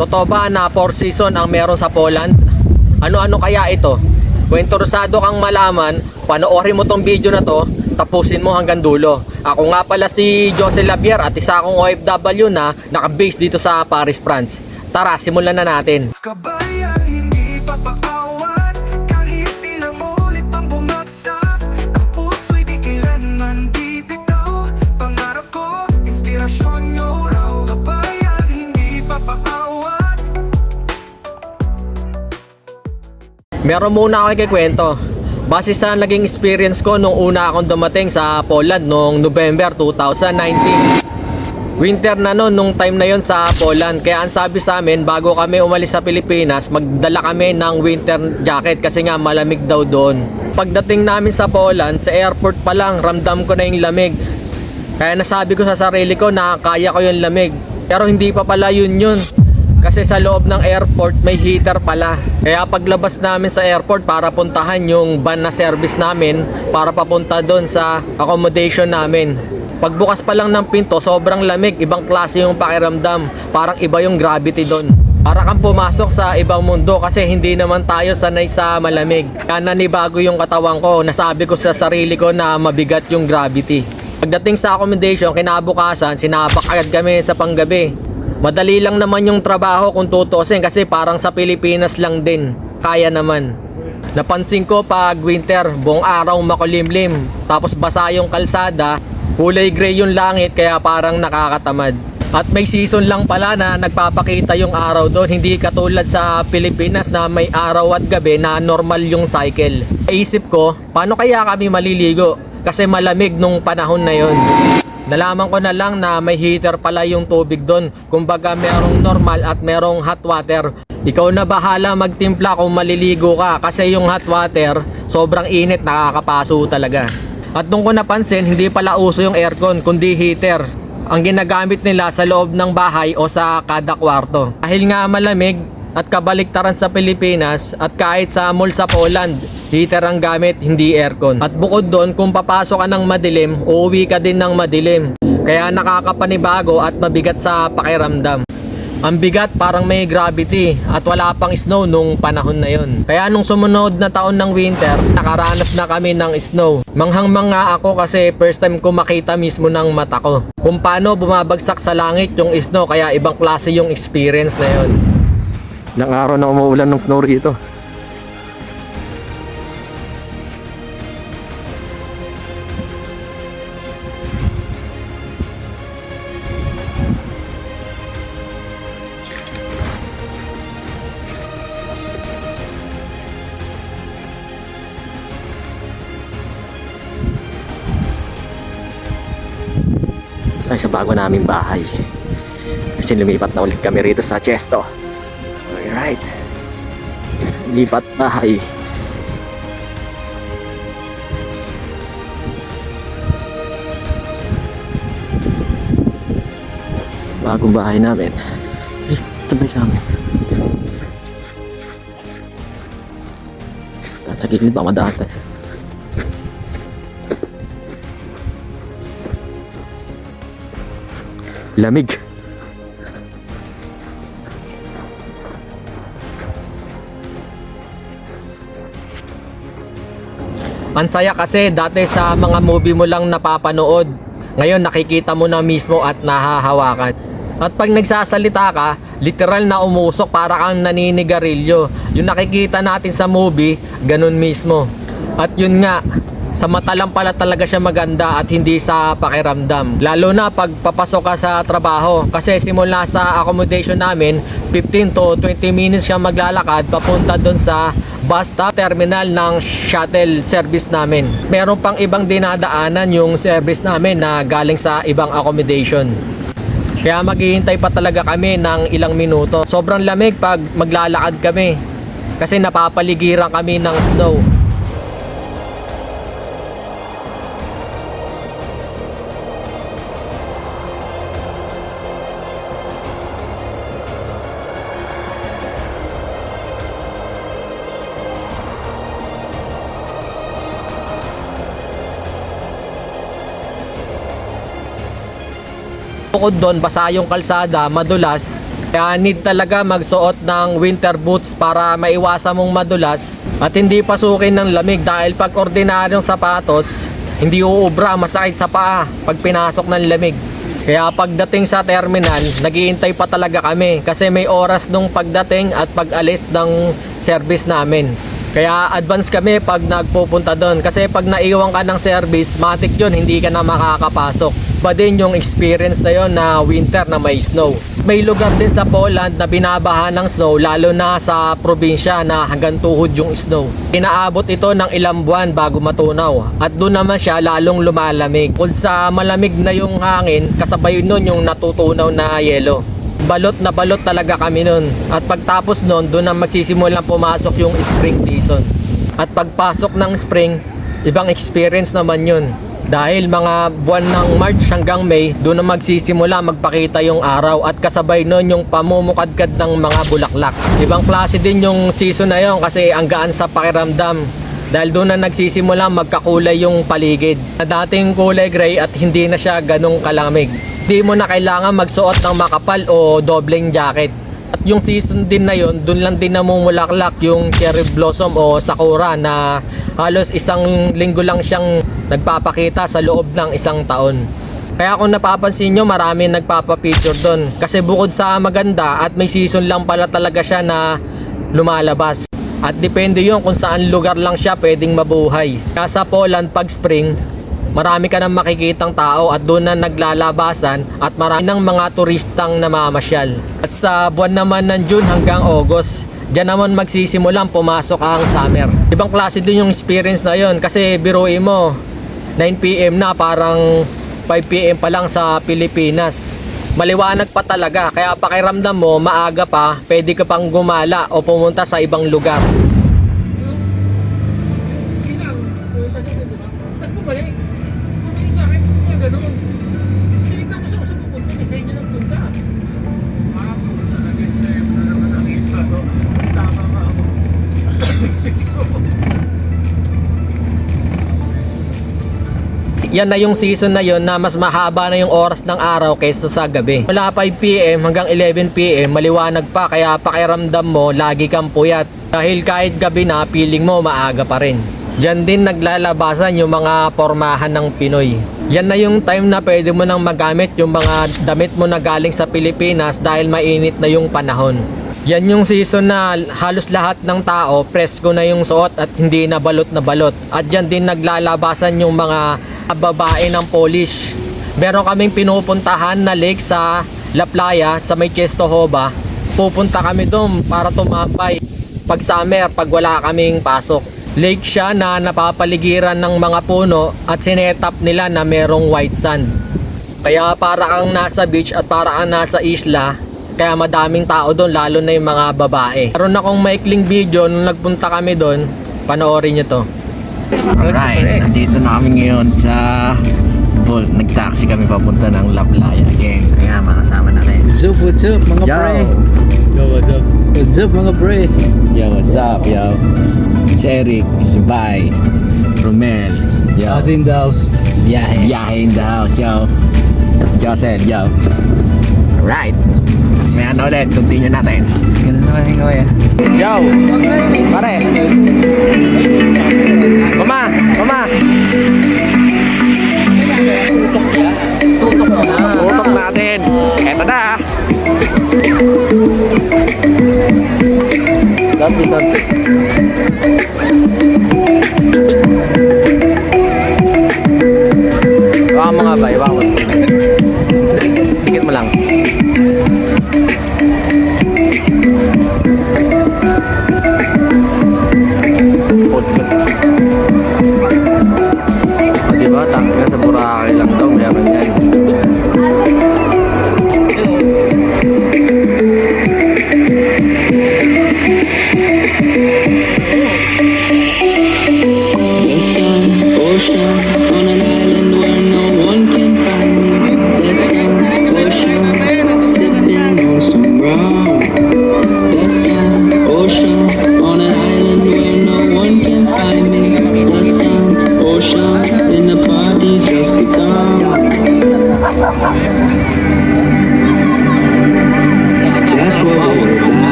Totoo ba na 4 season ang meron sa Poland? Ano-ano kaya ito? Kung interesado kang malaman, panoorin mo tong video na to, tapusin mo hanggang dulo. Ako nga pala si Jose Labier at isa akong OFW na nakabase dito sa Paris, France. Tara, simulan na natin. Kabayan, Meron muna ako ikikwento. Base sa naging experience ko nung una akong dumating sa Poland noong November 2019. Winter na noon nung time na yon sa Poland. Kaya ang sabi sa amin, bago kami umalis sa Pilipinas, magdala kami ng winter jacket kasi nga malamig daw doon. Pagdating namin sa Poland, sa airport pa lang, ramdam ko na yung lamig. Kaya nasabi ko sa sarili ko na kaya ko yung lamig. Pero hindi pa pala yun yun. Kasi sa loob ng airport may heater pala. Kaya paglabas namin sa airport para puntahan yung van na service namin para papunta doon sa accommodation namin. Pagbukas pa lang ng pinto, sobrang lamig, ibang klase yung pakiramdam. Parang iba yung gravity doon. Para kang pumasok sa ibang mundo kasi hindi naman tayo sanay sa malamig. Kaya nanibago yung katawan ko, nasabi ko sa sarili ko na mabigat yung gravity. Pagdating sa accommodation, kinabukasan, sinapak agad kami sa panggabi. Madali lang naman yung trabaho kung tutusin kasi parang sa Pilipinas lang din. Kaya naman. Napansin ko pag winter, buong araw makulimlim. Tapos basa yung kalsada, kulay gray yung langit kaya parang nakakatamad. At may season lang pala na nagpapakita yung araw doon, hindi katulad sa Pilipinas na may araw at gabi na normal yung cycle. Naisip ko, paano kaya kami maliligo? Kasi malamig nung panahon na yon. Nalaman ko na lang na may heater pala yung tubig doon. Kumbaga merong normal at merong hot water. Ikaw na bahala magtimpla kung maliligo ka kasi yung hot water sobrang init nakakapaso talaga. At nung ko napansin, hindi pala uso yung aircon kundi heater. Ang ginagamit nila sa loob ng bahay o sa kada kwarto. Dahil nga malamig at kabaliktaran sa Pilipinas at kahit sa mall sa Poland, heater ang gamit, hindi aircon. At bukod doon, kung papasok ka ng madilim, uuwi ka din ng madilim. Kaya nakakapanibago at mabigat sa pakiramdam. Ang bigat parang may gravity at wala pang snow nung panahon na yon. Kaya nung sumunod na taon ng winter, nakaranas na kami ng snow. Manghang-manga ako kasi first time ko makita mismo ng mata ko. Kung paano bumabagsak sa langit yung snow kaya ibang klase yung experience na yon. Ilang araw na umuulan ng snow rito. Ay, sa bago naming bahay. Kasi lumipat na ulit kami rito sa Chesto. Lipat bahay. Bagong bahay namin. Eh, sabay sa amin. At sa gilid pa madatas. Lamig. Ang saya kasi dati sa mga movie mo lang napapanood. Ngayon nakikita mo na mismo at nahahawakan. At pag nagsasalita ka, literal na umusok para kang naninigarilyo. Yung nakikita natin sa movie, ganun mismo. At yun nga, sa mata lang pala talaga siya maganda at hindi sa pakiramdam. Lalo na pag papasok ka sa trabaho. Kasi simula sa accommodation namin, 15 to 20 minutes siya maglalakad papunta doon sa bus stop terminal ng shuttle service namin. Meron pang ibang dinadaanan yung service namin na galing sa ibang accommodation. Kaya maghihintay pa talaga kami ng ilang minuto. Sobrang lamig pag maglalakad kami. Kasi napapaligiran kami ng snow. Bukod doon, basa yung kalsada, madulas, Kaya need talaga magsuot ng winter boots para maiwasan mong madulas at hindi pasukin ng lamig dahil pag ordinaryong sapatos, hindi uubra, masakit sa paa pag pinasok ng lamig. Kaya pagdating sa terminal, naghihintay pa talaga kami kasi may oras nung pagdating at pag-alis ng service namin. Kaya advance kami pag nagpupunta doon kasi pag naiwan ka ng service, matik yun, hindi ka na makakapasok. Ba din yung experience na yon na winter na may snow. May lugar din sa Poland na binabaha ng snow lalo na sa probinsya na hanggang tuhod yung snow. Inaabot ito ng ilang buwan bago matunaw at doon naman siya lalong lumalamig. Kung sa malamig na yung hangin, kasabay nun yung natutunaw na yelo balot na balot talaga kami nun. At pagtapos nun, doon na magsisimulang pumasok yung spring season. At pagpasok ng spring, ibang experience naman yun. Dahil mga buwan ng March hanggang May, doon na magsisimula magpakita yung araw at kasabay nun yung pamumukadkad ng mga bulaklak. Ibang klase din yung season na yon kasi ang gaan sa pakiramdam. Dahil doon na nagsisimula magkakulay yung paligid. Na dating kulay gray at hindi na siya ganong kalamig. Hindi mo na kailangan magsuot ng makapal o dobleng jacket. Yung season din na yon, doon lang din namumulaklak yung cherry blossom o sakura na halos isang linggo lang siyang nagpapakita sa loob ng isang taon. Kaya kung napapansin nyo, marami nagpapapicture doon. Kasi bukod sa maganda at may season lang pala talaga siya na lumalabas. At depende yon kung saan lugar lang siya pwedeng mabuhay. Kaya sa Poland pag spring, marami ka nang makikitang tao at doon na naglalabasan at marami ng mga turistang namamasyal. At sa buwan naman ng June hanggang August, Diyan naman magsisimulang pumasok ang summer. Ibang klase din yung experience na yon kasi biruin mo 9pm na parang 5pm pa lang sa Pilipinas. Maliwanag pa talaga kaya pakiramdam mo maaga pa pwede ka pang gumala o pumunta sa ibang lugar. Yan na yung season na yon na mas mahaba na yung oras ng araw kaysa sa gabi. Mula 5pm hanggang 11pm maliwanag pa kaya pakiramdam mo lagi kang puyat. Dahil kahit gabi na feeling mo maaga pa rin. Diyan din naglalabasan yung mga pormahan ng Pinoy. Yan na yung time na pwede mo nang magamit yung mga damit mo na galing sa Pilipinas dahil mainit na yung panahon. Yan yung season na halos lahat ng tao presko na yung suot at hindi na balot na balot. At yan din naglalabasan yung mga babae ng Polish. Meron kaming pinupuntahan na lake sa La Playa sa may Chestohova. Pupunta kami doon para tumambay pag summer, pag wala kaming pasok. Lake siya na napapaligiran ng mga puno at sinetap nila na merong white sand. Kaya para kang nasa beach at para kang nasa isla, kaya madaming tao doon lalo na yung mga babae. Meron akong maikling video nung nagpunta kami doon, panoorin nyo to. Alright, nandito na kami ngayon sa Bol. Nag-taxi kami papunta ng Laplaya again. Kaya makasama na kayo. What's up, what's up, mga pre? Yo, what's up? What's up, mga pre? Yo, what's up, yo? Si Eric, si Bay, Romel, yo. As in the house. Biyahe. Biyahe in the house, yo. Josel, yo. Alright. May ano ulit, continue natin. Ganun naman yung gawin. Yo! Pare! Mama! Mama! Tutok na. Tutok natin. Eto na. Lovely sunset. Baka mga bay, baka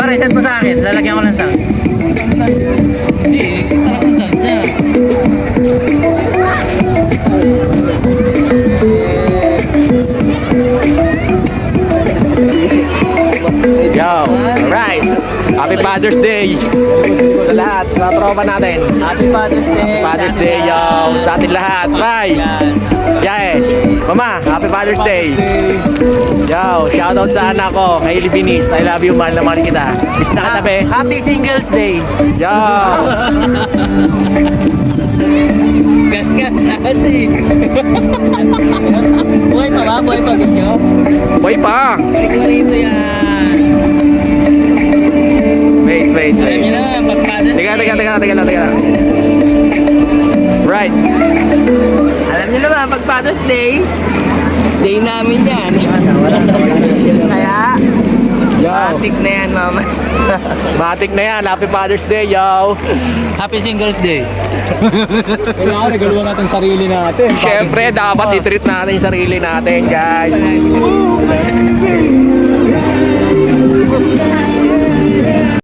Pare, set mo sa akin. Lalagyan ko ng sounds. Hindi, Father's Day. Sa lahat, sa tropa natin. Happy Father's Day. Father's Day, yo. Sa atin lahat. Bye. Yeah. Mama, Happy Father's Day. Yo, shoutout sa anak ko, kay Libinis. I love you, mahal na mahal kita. Miss na kita, be. Happy Singles Day. Yo. Gas gas ate. Buhay pa ba? Buhay pa video? Boy pa. Sigurito yan. Wait, wait, Alam wait. niyo na, pag Father's Teka, teka, teka, teka, teka. Right. Alam niyo naman, pag Father's Day, day namin yan. Kaya, Yo. matik na yan, mama. Matik na yan. Happy Father's Day, yo. Happy Singles Day. Kailangan regaluhan natin sarili natin. Siyempre, dapat i-treat natin yung sarili natin, guys.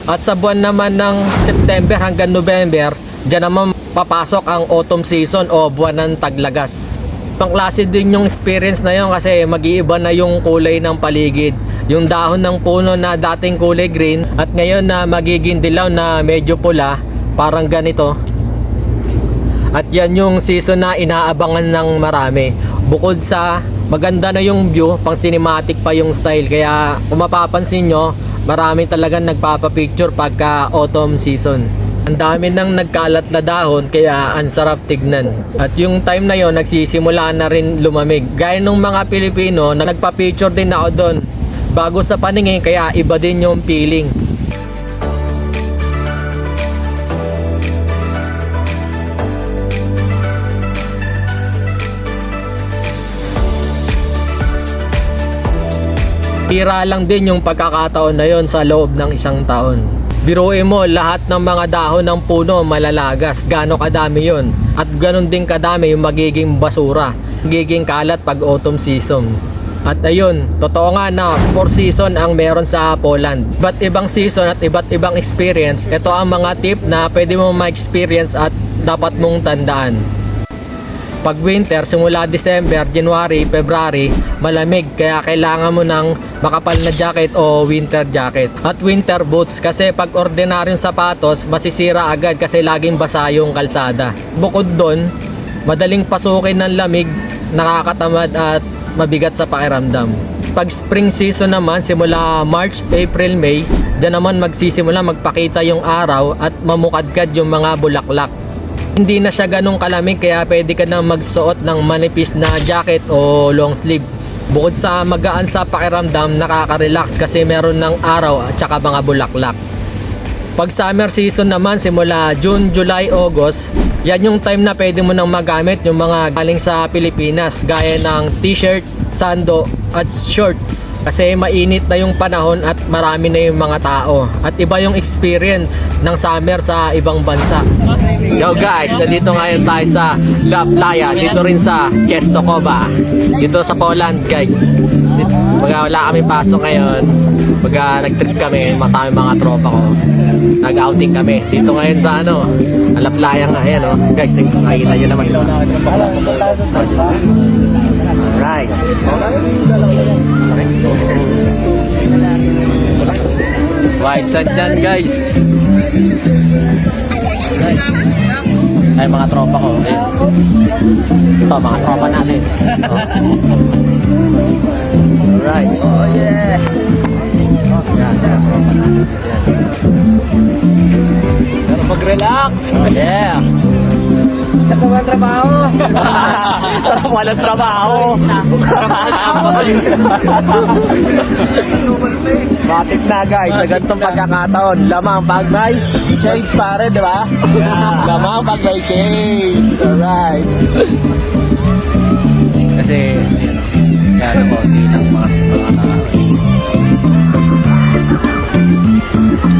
At sa buwan naman ng September hanggang November, dyan naman papasok ang autumn season o buwan ng taglagas. Pangklase din yung experience na yun kasi mag-iiba na yung kulay ng paligid. Yung dahon ng puno na dating kulay green at ngayon na magiging dilaw na medyo pula, parang ganito. At yan yung season na inaabangan ng marami. Bukod sa maganda na yung view, pang cinematic pa yung style. Kaya kung mapapansin nyo, marami talagang nagpapapicture pagka autumn season. Ang dami nang nagkalat na dahon kaya ang sarap tignan. At yung time na yon nagsisimula na rin lumamig. Gaya nung mga Pilipino na nagpa-picture din ako doon. Bago sa paningin kaya iba din yung feeling. Tira lang din yung pagkakataon na yon sa loob ng isang taon. Biruin mo, lahat ng mga dahon ng puno malalagas. Gano'ng kadami yon At ganon din kadami yung magiging basura. Magiging kalat pag autumn season. At ayun, totoo nga na 4 season ang meron sa Poland. Iba't ibang season at iba't ibang experience. Ito ang mga tip na pwede mo ma-experience at dapat mong tandaan. Pag winter, simula December, January, February, malamig kaya kailangan mo ng makapal na jacket o winter jacket. At winter boots kasi pag ordinaryong sapatos, masisira agad kasi laging basa yung kalsada. Bukod doon, madaling pasukin ng lamig, nakakatamad at mabigat sa pakiramdam. Pag spring season naman, simula March, April, May, dyan naman magsisimula magpakita yung araw at mamukadkad yung mga bulaklak. Hindi na siya ganong kalamig kaya pwede ka na magsuot ng manipis na jacket o long sleeve. Bukod sa magaan sa pakiramdam, nakaka-relax kasi meron ng araw at saka mga bulaklak. Pag summer season naman, simula June, July, August, yan yung time na pwede mo nang magamit yung mga galing sa Pilipinas gaya ng t-shirt, sando at shorts. Kasi mainit na yung panahon at marami na yung mga tao. At iba yung experience ng summer sa ibang bansa. Yo guys, nandito ngayon tayo sa La Playa, dito rin sa Czestochowa. Dito sa Poland guys. Baga wala kami pasok ngayon. Baga nag-trip kami, masama mga tropa ko. Nag-outing kami. Dito ngayon sa ano, La Playa nga, ayan oh. Guys, nakikita nyo naman. Diba? Right. Right, saan dyan guys? Ay, mga tropa ko. Ayun. Ito, mga tropa natin. Oh. Alright. Oh, yeah. Oh, yeah, yeah, Pero mag-relax. Oh, yeah ba ang trabaho? Sarap walang trabaho. Batik na guys, sa ganitong pagkakataon, lamang pag may shades pare, di ba? Lamang pag may shades. Alright. Kasi, kaya ko, hindi lang mga mga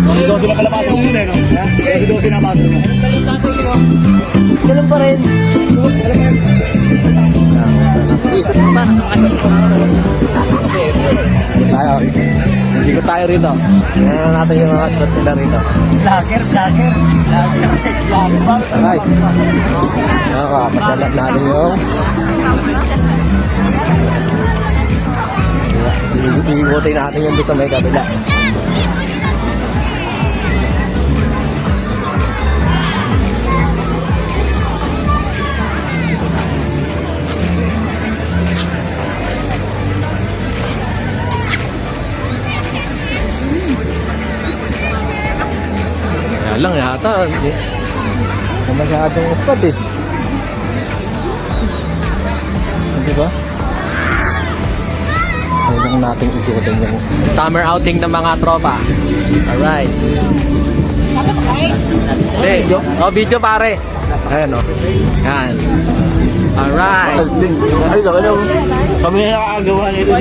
Kasi daw sila palapasok mo din, no? Kasi daw sila pasok mo. Ganun pa rin. Tayo. Ikot tayo rito. Tingnan natin yung mga slot nila rito. Vlogger, vlogger. Alright. Nakakapasalat natin yung Iikutin natin yung doon sa may kabila. Yata. Hindi. Hindi masyadong spot eh. Di ba? Huwag natin ikutin yung Summer outing ng mga tropa. Alright. Hey, oh, video pare. Ayan o. Yan. Alright. Ay, laki na. Kami na nakakagawa nito.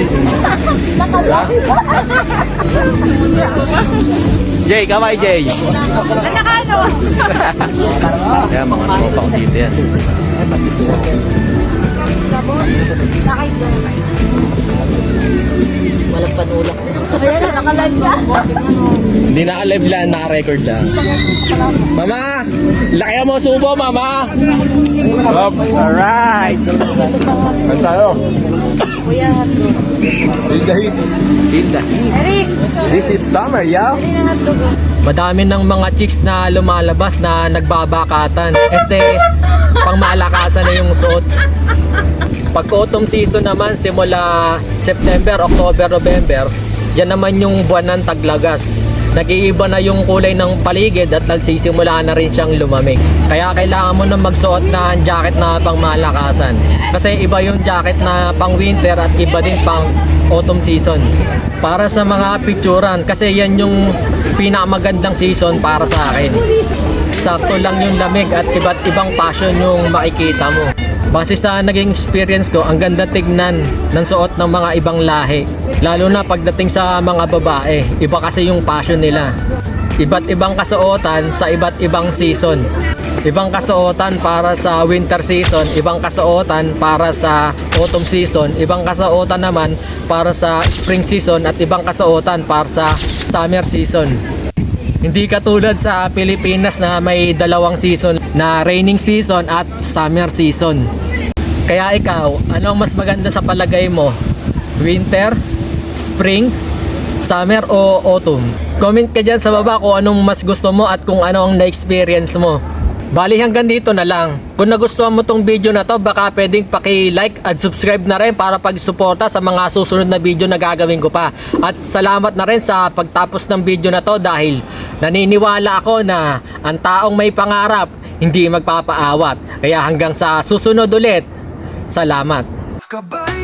Jay, kamay Jay. Kaya mga tropa ko dito yan. Walang panulak. Ayan na, nakalive ka. Hindi naka-live lang, naka-record lang. Mama! Laki mo subo, mama! Up. Alright! Saan tayo? Kuya, hotdog. Tinda. Eric! This is summer, yo. Hindi na hotdog. Madami ng mga chicks na lumalabas na nagbabakatan. Este, pang malakasan na yung suot. Pag autumn season naman, simula September, October, November, yan naman yung buwan ng taglagas. Nag-iiba na yung kulay ng paligid at nagsisimula na rin siyang lumamig. Kaya kailangan mo na magsuot ng jacket na pang malakasan. Kasi iba yung jacket na pang winter at iba din pang autumn season. Para sa mga picturan, kasi yan yung pinakamagandang season para sa akin. Sakto lang yung lamig at iba't ibang passion yung makikita mo. Base sa naging experience ko, ang ganda tignan ng suot ng mga ibang lahi. Lalo na pagdating sa mga babae, iba kasi yung passion nila. Iba't ibang kasuotan sa iba't ibang season. Ibang kasuotan para sa winter season, ibang kasuotan para sa autumn season, ibang kasuotan naman para sa spring season at ibang kasuotan para sa summer season. Hindi katulad sa Pilipinas na may dalawang season na raining season at summer season. Kaya ikaw, ano ang mas maganda sa palagay mo? Winter, spring, summer o autumn? Comment ka dyan sa baba kung anong mas gusto mo at kung ano ang na-experience mo. Bali hanggang dito na lang. Kung nagustuhan mo tong video na to, baka pwedeng paki-like at subscribe na rin para pag-suporta sa mga susunod na video na gagawin ko pa. At salamat na rin sa pagtapos ng video na to dahil naniniwala ako na ang taong may pangarap hindi magpapaawat. Kaya hanggang sa susunod ulit, salamat. Kabay